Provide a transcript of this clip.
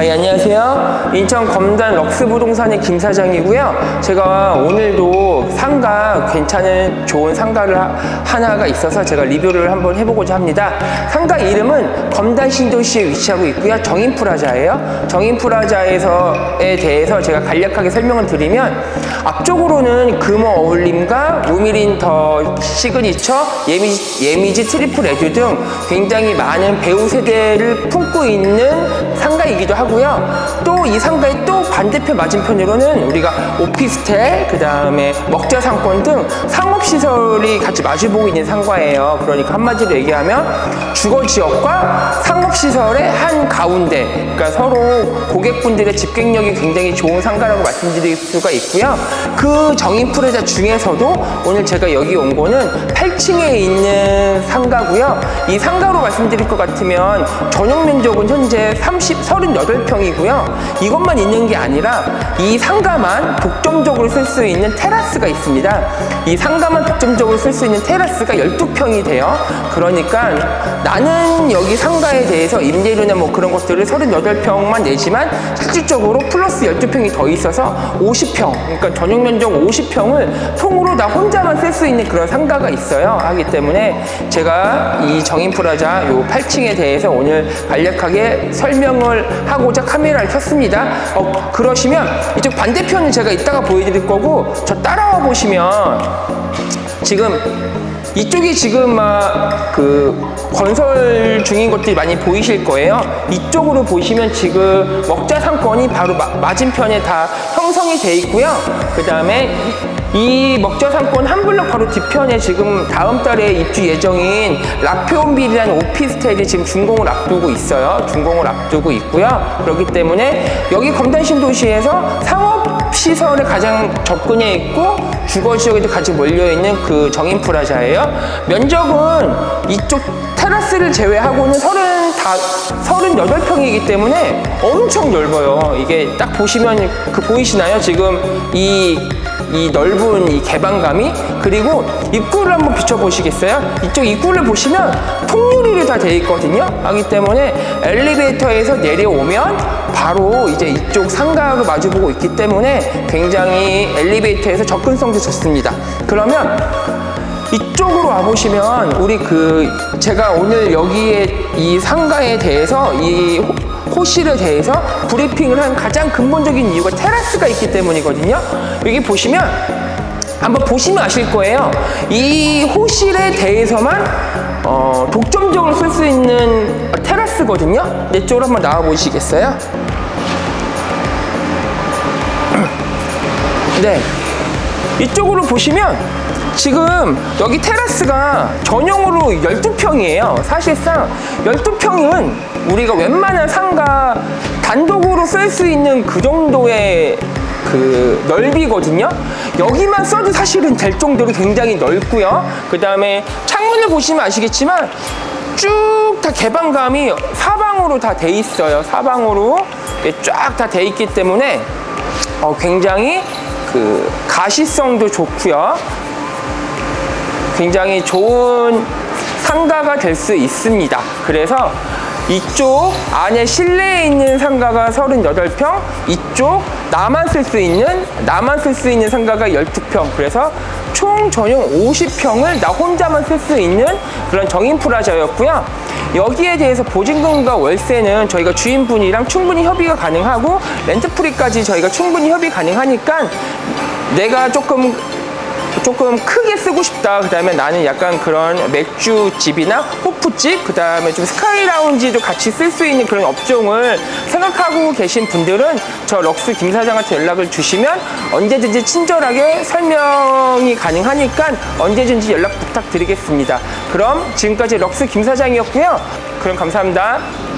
아, 예, 안녕하세요. 인천 검단 럭스 부동산의 김 사장이고요. 제가 오늘도 상가 괜찮은 좋은 상가를 하- 하나가 있어서 제가 리뷰를 한번 해보고자 합니다. 상가 이름은 검단 신도시에 위치하고 있고요. 정인 프라자예요. 정인 프라자에서에 대해서 제가 간략하게 설명을 드리면 앞쪽으로는 금호 어울림과 우미린 더 시그니처, 예미지, 예미지 트리플 에듀 등 굉장히 많은 배우 세대를 품고 있는 상가이기도 하고요. 또 이 상가의 또 반대편 맞은편으로는 우리가 오피스텔, 그 다음에 먹자 상권 등 상업시설이 같이 마주보고 있는 상가예요. 그러니까 한마디로 얘기하면 주거 지역과 상업시설의 한 가운데, 그러니까 서로 고객분들의 집객력이 굉장히 좋은 상가라고 말씀드릴 수가 있고요. 그 정인프레자 중에서도 오늘 제가 여기 온 거는 8층에 있는 상가고요. 이 상가로 말씀드릴 것 같으면 전용 면적은 현재 30, 38평이고요. 이것만 있는 게 아니라 이 상가만 독점적으로 쓸 수 있는 테라스가 있습니다. 이 상가만 독점적으로 쓸 수 있는 테라스가 12평이 돼요. 그러니까 나는 여기 상가에 대해서 임대료나 뭐 그런 것들을 38평만 내지만 실질적으로 플러스 12평이 더 있어서 50평, 그러니까 전용 면적 50평을 통으로 나 혼자만 쓸 수 있는 그런 상가가 있어요. 하기 때문에 제가 이 정인프라자 요 8층에 대해서 오늘 간략하게 설명을 하고자 카메라를 켰습니다. 어, 그러시면 이쪽 반대편은 제가 이따가 보여드릴 거고 저 따라와 보시면 지금 이쪽이 지금 막 그 건설 중인 것들이 많이 보이실 거예요. 이쪽으로 보시면 지금 먹자 상권이 바로 마- 맞은편에 다 형성이 돼 있고요. 그 다음에 이 먹자 상권 한 블럭 바로 뒤편에 지금 다음 달에 입주 예정인 라피온빌이라는 오피스텔이 지금 준공을 앞두고 있어요. 준공을 앞두고 있고요. 그렇기 때문에 여기 검단 신도시에서 상업 시설에 가장 접근해 있고 주거 지역에도 같이 몰려 있는 그 정인프라자예요. 면적은 이쪽 테라스를 제외하고는 30, 38평이기 때문에 엄청 넓어요. 이게 딱 보시면 그 보이시나요? 지금 이, 이 넓은 이 개방감이 그리고 입구를 한번 비춰보시겠어요? 이쪽 입구를 보시면 통유리로 다 되어 있거든요. 하기 때문에 엘리베이터에서 내려오면 바로 이제 이쪽 상가로 마주보고 있기 때문에 굉장히 엘리베이터에서 접근성도 좋습니다. 그러면 이쪽으로 와보시면 우리 그 제가 오늘 여기에 이 상가에 대해서 이 호- 호실에 대해서 브리핑을 한 가장 근본적인 이유가 테라스가 있기 때문이거든요. 여기 보시면 한번 보시면 아실 거예요. 이 호실에 대해서만 어, 독점적으로 쓸 수 있는 테라스 거든요. 내 쪽으로 한번 나와 보시겠어요? 네. 이쪽으로 보시면 지금 여기 테라스가 전용으로 12평이에요. 사실상 12평은 우리가 웬만한 상가 단독으로 쓸 수 있는 그 정도의 그 넓이거든요. 여기만 써도 사실은 될 정도로 굉장히 넓고요. 그 다음에 창문을 보시면 아시겠지만 쭉 다 개방감이 사방으로 다 돼 있어요. 사방으로 쫙 다 돼 있기 때문에 어, 굉장히 그 가시성도 좋고요. 굉장히 좋은 상가가 될 수 있습니다. 그래서 이쪽 안에 실내에 있는 상가가 38평, 이쪽 나만 쓸 수 있는 나만 쓸 수 있는 상가가 12평. 그래서 총 전용 50평을 나 혼자만 쓸 수 있는 그런 정인프라자였고요. 여기에 대해서 보증금과 월세는 저희가 주인분이랑 충분히 협의가 가능하고 렌트프리까지 저희가 충분히 협의 가능하니까 내가 조금 조금 크게 쓰고 싶다. 그 다음에 나는 약간 그런 맥주집이나 호프집, 그 다음에 좀 스카이 라운지도 같이 쓸 수 있는 그런 업종을 생각하고 계신 분들은 저 럭스 김 사장한테 연락을 주시면 언제든지 친절하게 설명이 가능하니까 언제든지 연락 부탁드리겠습니다. 그럼 지금까지 럭스 김 사장이었고요. 그럼 감사합니다.